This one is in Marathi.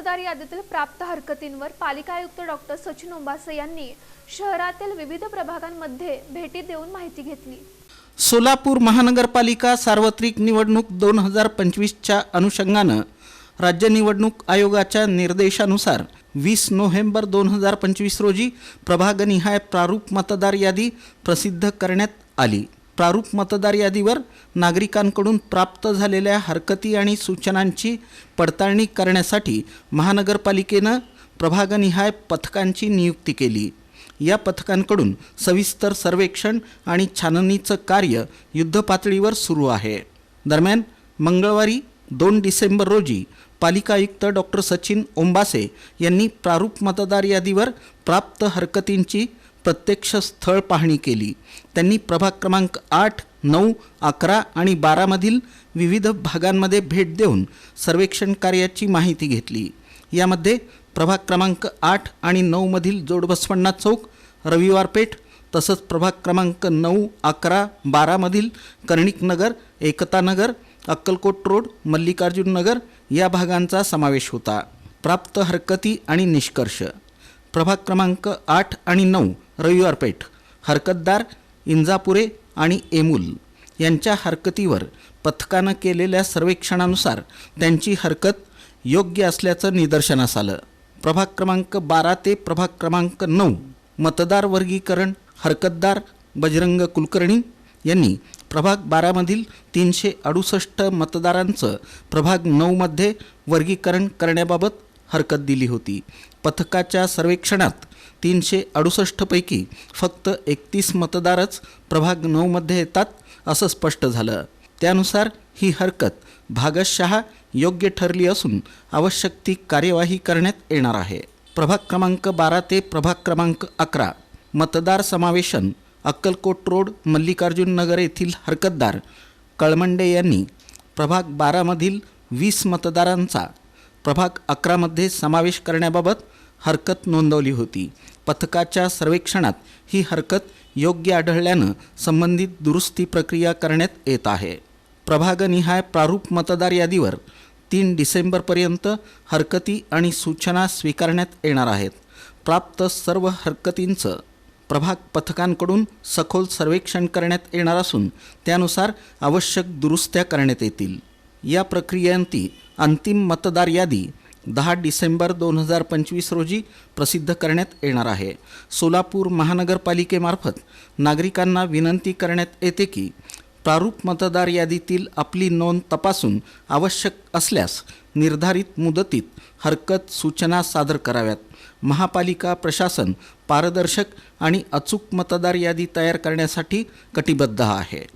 मतदार यादीतील प्राप्त हरकतींवर पालिका आयुक्त डॉक्टर सचिन ओंबासे यांनी शहरातील विविध प्रभागांमध्ये भेटी देऊन माहिती घेतली. सोलापूर महानगरपालिका सार्वत्रिक निवडणूक दोन हजार पंचवीसच्या अनुषंगानं राज्य निवडणूक आयोगाच्या निर्देशानुसार वीस नोव्हेंबर दोन हजार पंचवीस रोजी प्रभागनिहाय प्रारूप मतदार यादी प्रसिद्ध करण्यात आली. प्रारूप मतदार यादीवर नागरिकांकडून प्राप्त झालेल्या हरकती आणि सूचनांची पडताळणी करण्यासाठी महानगरपालिकेनं प्रभागनिहाय पथकांची नियुक्ती केली. या पथकांकडून सविस्तर सर्वेक्षण आणि छाननीचं कार्य युद्धपातळीवर सुरू आहे. दरम्यान मंगळवारी दोन डिसेंबर रोजी पालिका आयुक्त डॉक्टर सचिन ओंबासे यांनी प्रारूप मतदार यादीवर प्राप्त हरकतींची प्रत्यक्ष स्थळ पाहणी केली. त्यांनी प्रभाग क्रमांक आठ नऊ अकरा आणि बारामधील विविध भागांमध्ये भेट देऊन सर्वेक्षण कार्याची माहिती घेतली. यामध्ये प्रभाग क्रमांक आठ आणि नऊमधील जोडबसवण्णा चौक रविवार पेठ तसंच प्रभाग क्रमांक नऊ अकरा बारामधील कर्णिक नगर अक्कलकोट रोड मल्लिकार्जुन नगर या भागांचा समावेश होता. प्राप्त हरकती आणि निष्कर्ष. प्रभाग क्रमांक आठ आणि नऊ रविवार पेठ हरकतदार इंजापुरे आणि एमूल यांच्या हरकतीवर पथकानं केलेल्या सर्वेक्षणानुसार त्यांची हरकत योग्य असल्याचं निदर्शनास आलं. प्रभाग क्रमांक बारा ते प्रभाग क्रमांक नऊ मतदार वर्गीकरण हरकतदार बजरंग कुलकर्णी यांनी प्रभाग बारामधील तीनशे अडुसष्ट मतदारांचं प्रभाग नऊमध्ये वर्गीकरण करण्याबाबत हरकत दिली होती. पथकाच्या सर्वेक्षणात तीनशे अडुसष्टपैकी फक्त एकतीस मतदारच प्रभाग नऊमध्ये येतात असं स्पष्ट झालं. त्यानुसार ही हरकत भागशः योग्य ठरली असून आवश्यक ती कार्यवाही करण्यात येणार आहे. प्रभाग क्रमांक बारा ते प्रभाग क्रमांक अकरा मतदार समावेशन अक्कलकोट रोड मल्लिकार्जुन नगर येथील हरकतदार कळमंडे यांनी प्रभाग बारामधील वीस मतदारांचा प्रभाग अकरामध्ये समावेश करण्याबाबत हरकत नोंदवली होती. पथकाच्या सर्वेक्षणात ही हरकत योग्य आढळल्यानं संबंधित दुरुस्ती प्रक्रिया करण्यात येत आहे. प्रभागनिहाय प्रारूप मतदार यादीवर तीन डिसेंबरपर्यंत हरकती आणि सूचना स्वीकारण्यात येणार आहेत. प्राप्त सर्व हरकतींचं प्रभाग पथकांकडून सखोल सर्वेक्षण करण्यात येणार असून त्यानुसार आवश्यक दुरुस्त्या करण्यात येतील. या प्रक्रियांती अंतिम मतदार यादी दहा डिसेंबर दोन हजार पंचवीस रोजी प्रसिद्ध करण्यात येणार आहे. सोलापूर महानगरपालिकेमार्फत नागरिकांना विनंती करण्यात येते की प्रारूप मतदार यादीतील आपली नोंद तपासून आवश्यक असल्यास निर्धारित मुदतीत हरकत सूचना सादर कराव्यात. महापालिका प्रशासन पारदर्शक आणि अचूक मतदार यादी तयार करण्यासाठी कटिबद्ध आहे.